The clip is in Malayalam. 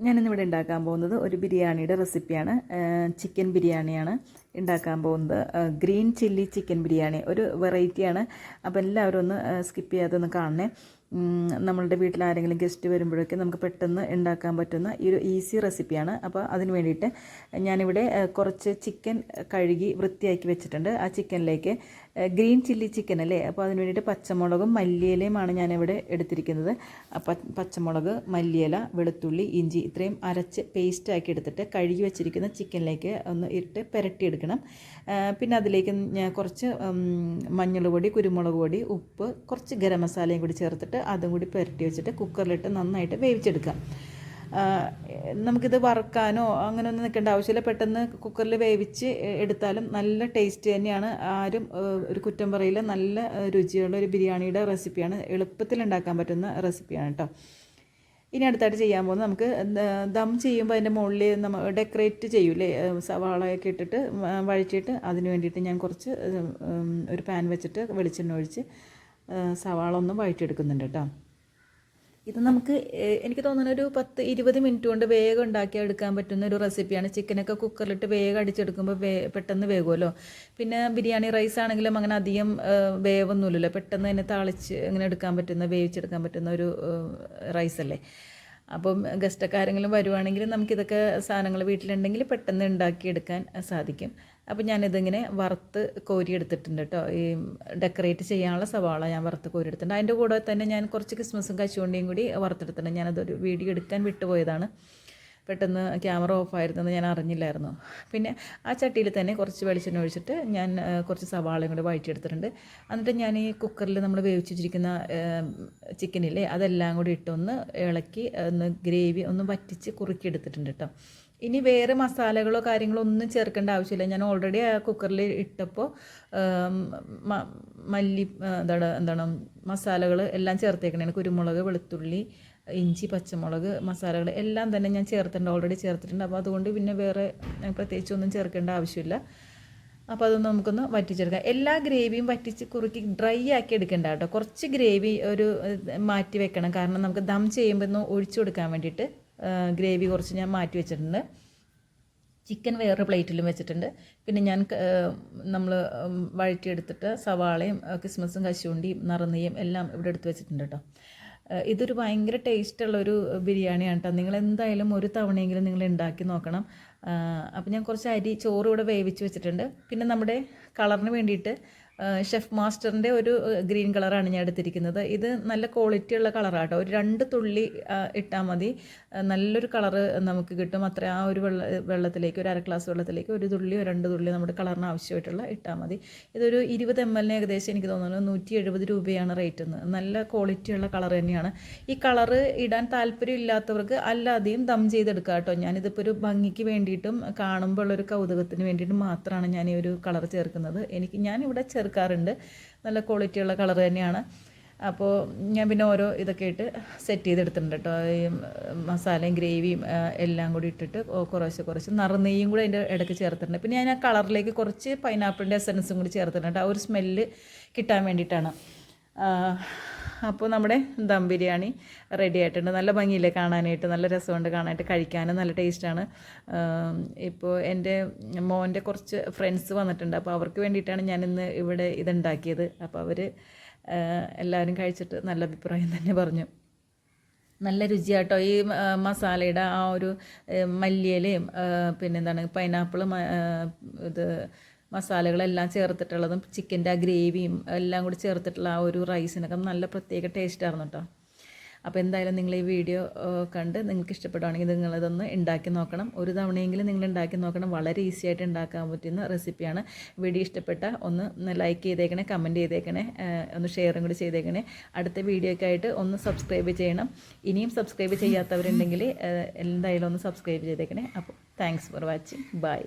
ഞാനിന്നിവിടെ ഉണ്ടാക്കാൻ പോകുന്നത് ഒരു ബിരിയാണിയുടെ റെസിപ്പിയാണ്. ചിക്കൻ ബിരിയാണിയാണ്. ഉണ്ടാക്കാൻ പോകുന്നത്. ഗ്രീൻ ചില്ലി ചിക്കൻ ബിരിയാണി ഒരു വെറൈറ്റിയാണ് അപ്പോൾ എല്ലാവരും ഒന്ന് സ്കിപ്പ് ചെയ്യാതെ ഒന്ന് കാണണേ. നമ്മളുടെ വീട്ടിൽ ആരെങ്കിലും ഗസ്റ്റ് വരുമ്പോഴൊക്കെ നമുക്ക് പെട്ടെന്ന് ഉണ്ടാക്കാൻ പറ്റുന്ന ഈ ഒരു ഈസി റെസിപ്പിയാണ് അപ്പോൾ അതിന് വേണ്ടിയിട്ട് ഞാനിവിടെ കുറച്ച് ചിക്കൻ കഴുകി വൃത്തിയാക്കി വെച്ചിട്ടുണ്ട്. ആ ചിക്കനിലേക്ക് ഗ്രീൻ ചില്ലി ചിക്കൻ അല്ലേ? അപ്പോൾ അതിന് വേണ്ടിയിട്ട് പച്ചമുളകും മല്ലിയിലയുമാണ് ഞാനിവിടെ എടുത്തിരിക്കുന്നത്. പച്ചമുളക് മല്ലിയില വെളുത്തുള്ളി ഇഞ്ചി ഇത്രയും അരച്ച് പേസ്റ്റാക്കി എടുത്തിട്ട് കഴുകി വെച്ചിരിക്കുന്ന ചിക്കനിലേക്ക് ഒന്ന് ഇട്ട് പുരട്ടിയെടുക്കണം ആ, പിന്നെ അതിലേക്ക് കുറച്ച് മഞ്ഞൾപൊടി മഞ്ഞൾ പൊടി കുരുമുളക് പൊടി ഉപ്പ് കുറച്ച് ഗരം മസാലയും കൂടി ചേർത്തിട്ട് അതും കൂടി പുരട്ടി വെച്ചിട്ട് കുക്കറിലിട്ട് നന്നായിട്ട് വേവിച്ചെടുക്കാം. നമുക്കിത് വറുക്കാനോ അങ്ങനെയൊന്നും നിൽക്കേണ്ട ആവശ്യമില്ല. പെട്ടെന്ന് കുക്കറിൽ വേവിച്ച് എടുത്താലും നല്ല ടേസ്റ്റ് തന്നെയാണ്. ആരും ഒരു കുറ്റം പറയില്ല. നല്ല രുചിയുള്ള ഒരു ബിരിയാണിയുടെ റെസിപ്പിയാണ്. എളുപ്പത്തിൽ ഉണ്ടാക്കാൻ പറ്റുന്ന റെസിപ്പിയാണ് കേട്ടോ. ഇനി അടുത്തായിട്ട് ചെയ്യാൻ പോകുന്നത് നമുക്ക് ദം ചെയ്യുമ്പോൾ അതിന്റെ മുകളിൽ നമ്മൾ ഡെക്കറേറ്റ് ചെയ്യൂലേ? സവാളയൊക്കെ ഇട്ടിട്ട് വഴിച്ചിട്ട് അതിന് വേണ്ടിയിട്ട് ഞാൻ കുറച്ച് ഒരു പാൻ വെച്ചിട്ട് വെളിച്ചെണ്ണ ഒഴിച്ച് സവാള ഒന്ന് വഴറ്റിയെടുക്കുന്നുണ്ട് കേട്ടോ. ഇത് നമുക്ക് എനിക്ക് തോന്നുന്ന ഒരു പത്ത് ഇരുപത് മിനിറ്റ് കൊണ്ട് വേഗം ഉണ്ടാക്കി എടുക്കാൻ പറ്റുന്ന ഒരു റെസിപ്പിയാണ്. ചിക്കനൊക്കെ കുക്കറിലിട്ട് വേഗം അടിച്ചെടുക്കുമ്പോൾ വേ പെട്ടെന്ന് വേകുമല്ലോ പിന്നെ ബിരിയാണി റൈസ് ആണെങ്കിലും അങ്ങനെ അധികം വേവൊന്നുമില്ലല്ലോ. പെട്ടെന്ന് തന്നെ താളിച്ച് ഇങ്ങനെ എടുക്കാൻ പറ്റുന്ന വേവിച്ചെടുക്കാൻ പറ്റുന്ന ഒരു റൈസ് അല്ലേ അപ്പം ഗസ്റ്റൊക്കെ ആരെങ്കിലും വരുവാണെങ്കിൽ നമുക്കിതൊക്കെ സാധനങ്ങൾ വീട്ടിലുണ്ടെങ്കിൽ പെട്ടെന്ന് ഉണ്ടാക്കിയെടുക്കാൻ സാധിക്കും. അപ്പം ഞാനിതിങ്ങനെ വറുത്ത് കോരി എടുത്തിട്ടുണ്ട് കേട്ടോ. ഈ ഡെക്കറേറ്റ് ചെയ്യാനുള്ള സവാള ഞാൻ വറുത്ത് കോരി എടുത്തിട്ടുണ്ട് അതിന്റെ കൂടെ തന്നെ ഞാൻ കുറച്ച് ക്രിസ്മസും കശുവണ്ടിയും കൂടി വറുത്തെടുത്തിട്ടുണ്ട്. ഞാനതൊരു വീഡിയോ എടുക്കാൻ വിട്ടുപോയതാണ്. പെട്ടെന്ന് ക്യാമറ ഓഫ് ആയിരുന്നെന്ന് ഞാൻ അറിഞ്ഞില്ലായിരുന്നു. പിന്നെ ആ ചട്ടിയിൽ തന്നെ കുറച്ച് വെളിച്ചെണ്ണ ഒഴിച്ചിട്ട് ഞാൻ കുറച്ച് സവാളയും കൂടെ വഴറ്റിയെടുത്തിട്ടുണ്ട്. എന്നിട്ട് ഞാൻ ഈ കുക്കറിൽ നമ്മൾ വേവിച്ച് വെച്ചിരിക്കുന്ന ചിക്കനില്ലേ അതെല്ലാം കൂടി ഇട്ടൊന്ന് ഇളക്കി ഒന്ന് ഗ്രേവി ഒന്ന് വറ്റിച്ച് കുറുക്കി എടുത്തിട്ടുണ്ട് കേട്ടോ. ഇനി വേറെ മസാലകളോ കാര്യങ്ങളോ ഒന്നും ചേർക്കേണ്ട ആവശ്യമില്ല. ഞാൻ ഓൾറെഡി കുക്കറിൽ ഇട്ടപ്പോൾ മല്ലി എന്താണ് എന്താണ് മസാലകൾ എല്ലാം ചേർത്തേക്കണേ. കുരുമുളക് വെളുത്തുള്ളി ഇഞ്ചി പച്ചമുളക് മസാലകൾ എല്ലാം തന്നെ ഞാൻ ചേർത്തിട്ടുണ്ട് ഓൾറെഡി ചേർത്തിട്ടുണ്ട്. അപ്പോൾ അതുകൊണ്ട് പിന്നെ വേറെ പ്രത്യേകിച്ച് ഒന്നും ചേർക്കേണ്ട ആവശ്യമില്ല. അപ്പോൾ അതൊന്ന് നമുക്കൊന്ന് വറ്റിച്ചെടുക്കാം. എല്ലാ ഗ്രേവിയും വറ്റിച്ച് കുറുക്കി ഡ്രൈ ആക്കി എടുക്കേണ്ട കേട്ടോ. കുറച്ച് ഗ്രേവി ഒരു മാറ്റി വെക്കണം. കാരണം നമുക്ക് ദം ചെയ്യുമ്പോൾ ഒന്ന് ഒഴിച്ചു കൊടുക്കാൻ വേണ്ടിയിട്ട് ഗ്രേവി കുറച്ച് ഞാൻ മാറ്റി വെച്ചിട്ടുണ്ട്. ചിക്കൻ വേറൊരു പ്ലേറ്റിലും വെച്ചിട്ടുണ്ട്. പിന്നെ ഞാൻ നമ്മൾ വഴറ്റിയെടുത്തിട്ട് സവാളയും ക്രിസ്മസും കശുവണ്ടിയും നറുന്നയും എല്ലാം ഇവിടെ എടുത്ത് വെച്ചിട്ടുണ്ട് കേട്ടോ. ഇതൊരു ഭയങ്കര ടേസ്റ്റുള്ളൊരു ബിരിയാണിയാണ് കേട്ടോ നിങ്ങൾ എന്തായാലും ഒരു തവണയെങ്കിലും നിങ്ങൾ ഉണ്ടാക്കി നോക്കണം. അപ്പോൾ ഞാൻ കുറച്ച് അരി ചോറ് ഇവിടെ വേവിച്ച് വെച്ചിട്ടുണ്ട്. പിന്നെ നമ്മുടെ കളറിന് വേണ്ടിയിട്ട് ഷെഫ് മാസ്റ്ററിന്റെ ഒരു ഗ്രീൻ കളറാണ് ഞാൻ എടുത്തിരിക്കുന്നത്. ഇത് നല്ല ക്വാളിറ്റി ഉള്ള കളറാണ് കേട്ടോ ഒരു രണ്ട് തുള്ളി ഇട്ടാൽ മതി. നല്ലൊരു കളറ് നമുക്ക് കിട്ടും. അത്ര ആ ഒരു വെള്ള വെള്ളത്തിലേക്ക് ഒരു അര ഗ്ലാസ് വെള്ളത്തിലേക്ക് ഒരു തുള്ളി രണ്ട് തുള്ളി നമ്മുടെ കളറിന് ആവശ്യമായിട്ടുള്ള ഇട്ടാൽ മതി. ഇതൊരു ഇരുപത് എം എല്ലിന് ഏകദേശം എനിക്ക് തോന്നുന്നു നൂറ്റി എഴുപത് രൂപയാണ് റേറ്റ് എന്ന്. നല്ല ക്വാളിറ്റി ഉള്ള കളർ തന്നെയാണ്. ഈ കളറ് ഇടാൻ താല്പര്യം ഇല്ലാത്തവർക്ക് അല്ലാതെയും ദം ചെയ്തെടുക്കുക കേട്ടോ. ഞാനിതിപ്പോൾ ഒരു ഭംഗിക്ക് വേണ്ടിയിട്ടും കാണുമ്പോൾ ഉള്ളൊരു കൗതുകത്തിന് വേണ്ടിയിട്ടും മാത്രമാണ് ഞാൻ ഈ ഒരു കളർ ചേർക്കുന്നത്. എനിക്ക് ഞാനിവിടെ ചേർക്കാറുണ്ട്. നല്ല ക്വാളിറ്റിയുള്ള കളർ തന്നെയാണ്. അപ്പോൾ ഞാൻ പിന്നെ ഓരോ ഇതൊക്കെ ഇട്ട് സെറ്റ് ചെയ്തെടുത്തിട്ടുണ്ട് കേട്ടോ ഈ മസാലയും ഗ്രേവിയും എല്ലാം കൂടി ഇട്ടിട്ട് കുറച്ച് കുറച്ച് നറുനെയ്യും കൂടി അതിന്റെ ഇടയ്ക്ക് ചേർത്തിട്ടുണ്ട്. പിന്നെ ഞാൻ ആ കളറിലേക്ക് കുറച്ച് പൈനാപ്പിളിന്റെ എസൻസും കൂടി ചേർത്തിട്ടുണ്ട് ആ ഒരു സ്മെല്ല് കിട്ടാൻ വേണ്ടിയിട്ടാണ്. അപ്പോൾ നമ്മുടെ ദം ബിരിയാണി റെഡി ആയിട്ടുണ്ട്. നല്ല ഭംഗിയില്ലേ കാണാനായിട്ട്? നല്ല രസമുണ്ട് കാണാനായിട്ട്. കഴിക്കാനും നല്ല ടേസ്റ്റാണ് ഇപ്പോൾ എന്റെ മോന്റെ കുറച്ച് ഫ്രണ്ട്സ് വന്നിട്ടുണ്ട്. അപ്പോൾ അവർക്ക് വേണ്ടിയിട്ടാണ് ഞാനിന്ന് ഇവിടെ ഇതുണ്ടാക്കിയത്. അപ്പോൾ അവർ എല്ലാവരും കഴിച്ചിട്ട് നല്ല അഭിപ്രായം തന്നെ പറഞ്ഞു. നല്ല രുചിയാട്ടോ ഈ മസാലയുടെ ആ ഒരു മല്ലിയിലയും പിന്നെന്താണ് പൈനാപ്പിൾ ഇത് മസാലകളെല്ലാം ചേർത്തിട്ടുള്ളതും ചിക്കന്റെ ആ ഗ്രേവിയും എല്ലാം കൂടി ചേർത്തിട്ടുള്ള ആ ഒരു റൈസിനൊക്കെ നല്ല പ്രത്യേക ടേസ്റ്റായിരുന്നു കേട്ടോ അപ്പോൾ എന്തായാലും നിങ്ങൾ ഈ വീഡിയോ കണ്ട് നിങ്ങൾക്ക് ഇഷ്ടപ്പെടുവാണെങ്കിൽ നിങ്ങളിതൊന്ന് ഉണ്ടാക്കി നോക്കണം. ഒരു തവണയെങ്കിലും നിങ്ങൾ ഉണ്ടാക്കി നോക്കണം. വളരെ ഈസി ആയിട്ട് ഉണ്ടാക്കാൻ പറ്റുന്ന റെസിപ്പിയാണ്. വീഡിയോ ഇഷ്ടപ്പെട്ട ഒന്ന് ലൈക്ക് ചെയ്തേക്കണേ കമന്റ് ചെയ്തേക്കണേ ഒന്ന് ഷെയറും കൂടി ചെയ്തേക്കണേ. അടുത്ത വീഡിയോക്കായിട്ട് ഒന്ന് സബ്സ്ക്രൈബ് ചെയ്യണം. ഇനിയും സബ്സ്ക്രൈബ് ചെയ്യാത്തവരുണ്ടെങ്കിൽ എന്തായാലും ഒന്ന് സബ്സ്ക്രൈബ് ചെയ്തേക്കണേ. അപ്പോൾ താങ്ക്സ് ഫോർ വാച്ചിങ് ബൈ